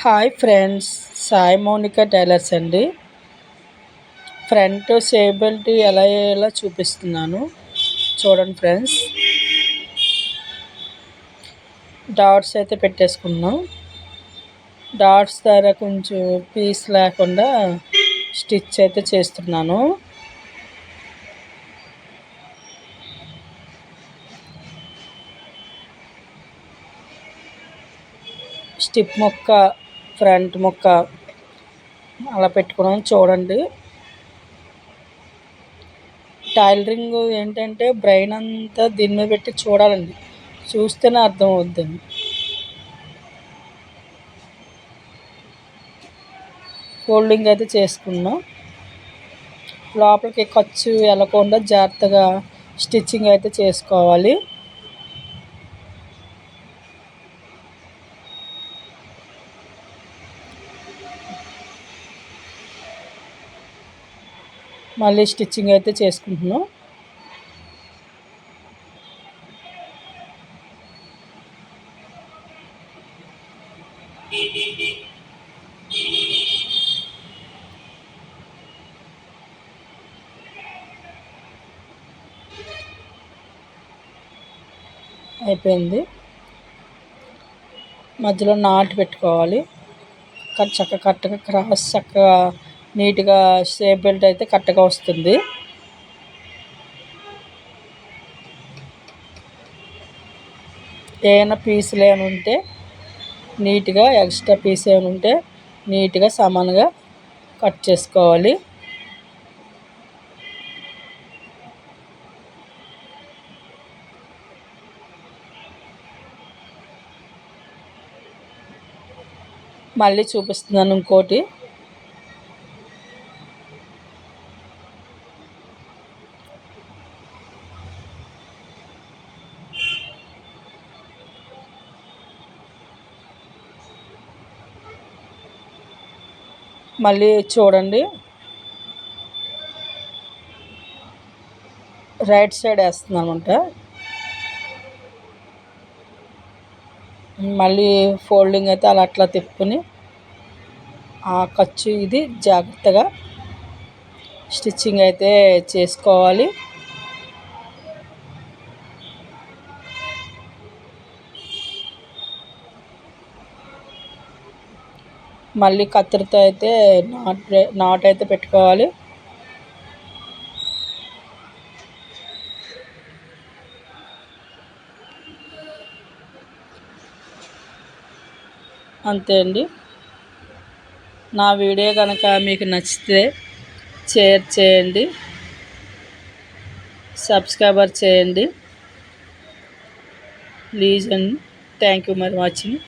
Hi friends Sai Mounika tailors అండి. Front సేబిలిటీ ఎలా ఎలా చూపిస్తున్నాను. చూడండి ఫ్రెండ్స్. డాట్స్ అయితే పెట్టేసుకున్నాం. డాట్స్ ద్వారా కొంచెం పీస్ లేకుండా స్టిచ్ అయితే చేస్తున్నాను. స్టిప్ మొక్క ఫ్రంట్ ముక్క అలా పెట్టుకున్నాం చూడండి. టైలరింగ్ ఏంటంటే బ్రెయిన్ అంతా దీని మీద పెట్టి చూడాలండి. చూస్తేనే అర్థం అవుద్దండి. ఫోల్డింగ్ అయితే చేసుకున్నాం. లోపలికి ఖర్చు వెళ్ళకుండా జాగ్రత్తగా స్టిచ్చింగ్ అయితే చేసుకోవాలి. మళ్ళీ స్టిచ్చింగ్ అయితే చేసుకుంటున్నాం. అయిపోయింది. మధ్యలో నాటు పెట్టుకోవాలి. చక్కగా కరెక్ట్గా క్రాస్ చక్కగా నీట్గా షేప్ బెల్ట్ అయితే కరెక్ట్గా వస్తుంది. ఏమైనా పీసులు ఏమైనా ఉంటే నీట్గా ఎక్స్ట్రా పీస్ ఏమైనా ఉంటే నీట్గా సమానంగా కట్ చేసుకోవాలి. మళ్ళీ చూపిస్తున్నాను ఇంకోటి. మళ్ళీ చూడండి. రైట్ సైడ్ వేస్తుంది అనమాట మళ్ళీ ఫోల్డింగ్ అయితే అలా అట్లా తిప్పుకొని ఆ ఖర్చు ఇది జాగ్రత్తగా స్టిచ్చింగ్ అయితే చేసుకోవాలి. మళ్ళీ కత్తిరితో అయితే నాట్ నాట్ అయితే పెట్టుకోవాలి. అంతే అండి. నా వీడియో కనుక మీకు నచ్చితే షేర్ చేయండి. సబ్స్క్రైబర్ చేయండి. Please and. థ్యాంక్ యూ మరి వాచింగ్.